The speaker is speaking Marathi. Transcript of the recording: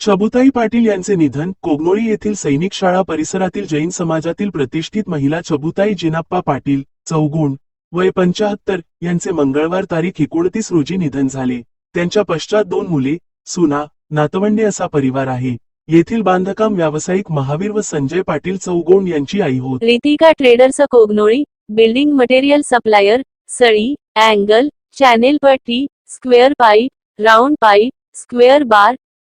चबुताई पाटील यांचे निधन कोगनोळी येथील सैनिक शाळा परिसरातील जैन समाजातील प्रतिष्ठित महिला चबुताई जिनाप्पा पाटील चौगुण वय पंचाहत्तर यांचे मंगळवार तारीख एकोणतीस रोजी निधन झाले. त्यांच्या पश्चात दोन मुले सुना नातवंडे असा परिवार आहे. येथील बांधकाम व्यावसायिक महावीर व संजय पाटील चौगोंड यांची आई होत. Ritika traders Kognoli building material supplier सळी angle channel पट्टी square pipe round pipe square bar